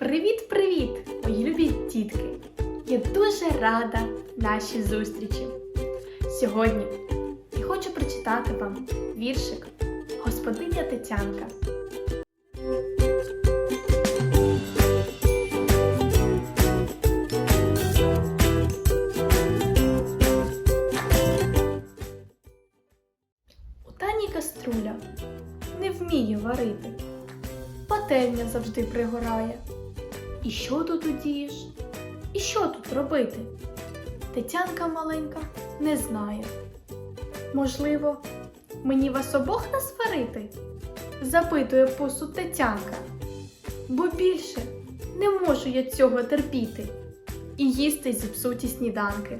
Привіт-привіт, мої любі дітки! Я дуже рада нашій зустрічі. Сьогодні я хочу прочитати вам віршик Господиня Тетянка. У Тані каструля не вміє варити, пательня завжди пригорає. І що тут удієш? І що тут робити? Тетянка маленька не знає. Можливо, мені вас обох насварити? запитує посуд Тетянка. Бо більше не можу я цього терпіти і їсти зіпсуті сніданки.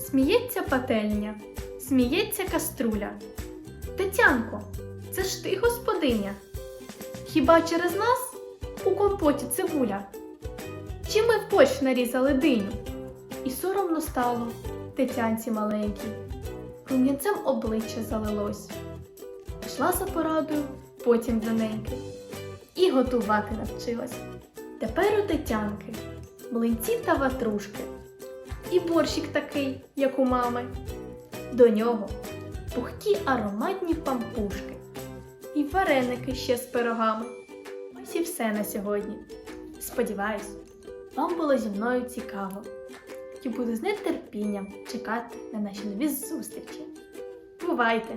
Сміється пательня, сміється каструля. Тетянко, це ж ти господиня. Хіба через нас у компоті цибуля? Чи ми в борщ нарізали диню? І соромно стало Тетянці маленькій. Рум'янцем обличчя залилось. Пішла за порадою потім до неньки. І готувати навчилась. Тепер у Тетянки млинці та ватрушки. І борщик такий, як у мами. До нього пухкі ароматні пампушки. І вареники ще з пирогами. І все на сьогодні. Сподіваюсь, вам було зі мною цікаво. І буду з нетерпінням чекати на наші нові зустрічі. Бувайте!